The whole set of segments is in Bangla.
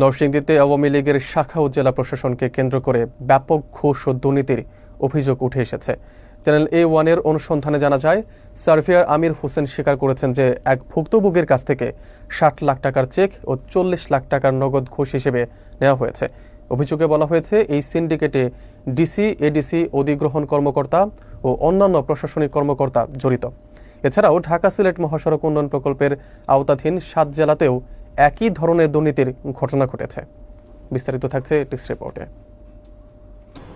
নরসিংদীতে আওয়ামী লীগের শাখা ও জেলা প্রশাসনকে কেন্দ্র করে ব্যাপক ঘুষ ও দুর্নীতির অভিযোগ উঠে এসেছে। চ্যানেল এ ওয়ানের অনুসন্ধানে জানা যায়, সার্ভেয়ার আমির হোসেন স্বীকার করেছেন যে এক ভুক্তভোগীর কাছ থেকে ষাট লাখ টাকার চেক ও চল্লিশ লাখ টাকার নগদ ঘুষ হিসেবে নেওয়া হয়েছে। অভিযোগে বলা হয়েছে, এই সিন্ডিকেটে ডিসি, এডিসি, অধিগ্রহণ কর্মকর্তা ও অন্যান্য প্রশাসনিক কর্মকর্তা জড়িত। এছাড়াও ঢাকা সিলেট মহাসড়ক উন্নয়ন প্রকল্পের আওতাধীন সাত জেলাতেও একই ধরনের দুর্নীতির ঘটনা ঘটেছে। বিস্তারিত থাকছে টেক্সট রিপোর্টে।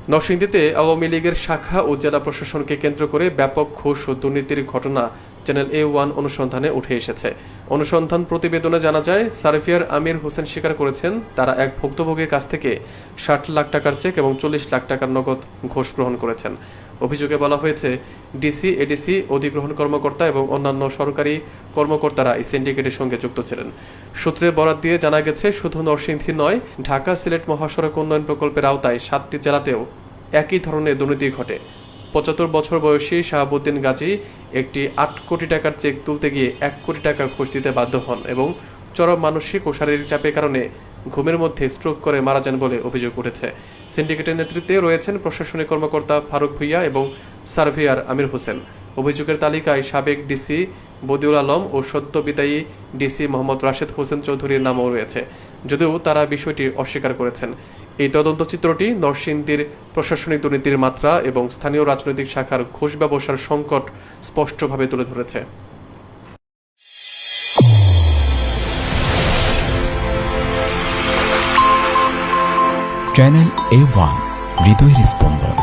নরসিংদীতে আওয়ামী লীগের শাখা ও জেলা প্রশাসনকে কেন্দ্র করে ব্যাপক ঘোষ ও দুর্নীতির ঘটনা চ্যানেল এ ওয়ান অনুসন্ধানে উঠে এসেছে। অনুসন্ধান প্রতিবেদনে জানা যায়, সার্ফিয়ার আমির হোসেন স্বীকার করেছেন, তারা এক ভুক্তভোগীর কাছ থেকে ষাট লাখ টাকার চেক এবং চল্লিশ লাখ টাকার নগদ ঘোষ গ্রহণ করেছেন। অভিযোগে বলা হয়েছে, ডিসি, এডিসি, অধিগ্রহণ কর্মকর্তা এবং অন্যান্য সরকারি কর্মকর্তারা এই সিন্ডিকেটের সঙ্গে যুক্ত ছিলেন। সূত্রে বরাত দিয়ে জানা গেছে, শুধু নরসিংদী নয়, ঢাকা সিলেট মহাসড়ক উন্নয়ন প্রকল্পের আওতায় সাতটি জেলাতেও একই ধরনের দুর্নীতি ঘটে। পঁচাত্তর বছর বয়সী শাহাবুদ্দিন গাজী একটি আট কোটি টাকার চেক তুলতে গিয়ে এক কোটি টাকা ঘুষ দিতে বাধ্য হন এবং চরম মানসিক ও শারীরিক চাপের কারণে ঘুমের মধ্যে স্ট্রোক করে মারা যান বলে অভিযোগ উঠেছে। সিন্ডিকেটের নেতৃত্বে রয়েছেন প্রশাসনিক কর্মকর্তা ফারুক ভুইয়া এবং সার্ভেয়ার আমির হোসেন। অভিযোগের তালিকায় সাবেক ডিসি বদিউল আলম ও সদ্য বিদায়ী ডিসি মোহাম্মদ রাশেদ হোসেন চৌধুরীর নামও রয়েছে, যদিও তারা বিষয়টি অস্বীকার করেছেন। এই তদন্ত চিত্রটি নরসিংদীর প্রশাসনিক দুর্নীতির মাত্রা এবং স্থানীয় রাজনৈতিক শাখার ঘুষ ব্যবসার সংকট স্পষ্টভাবে তুলে ধরেছে। চ্যানেল এ ওয়ান, হৃদয়ের স্পন্দন।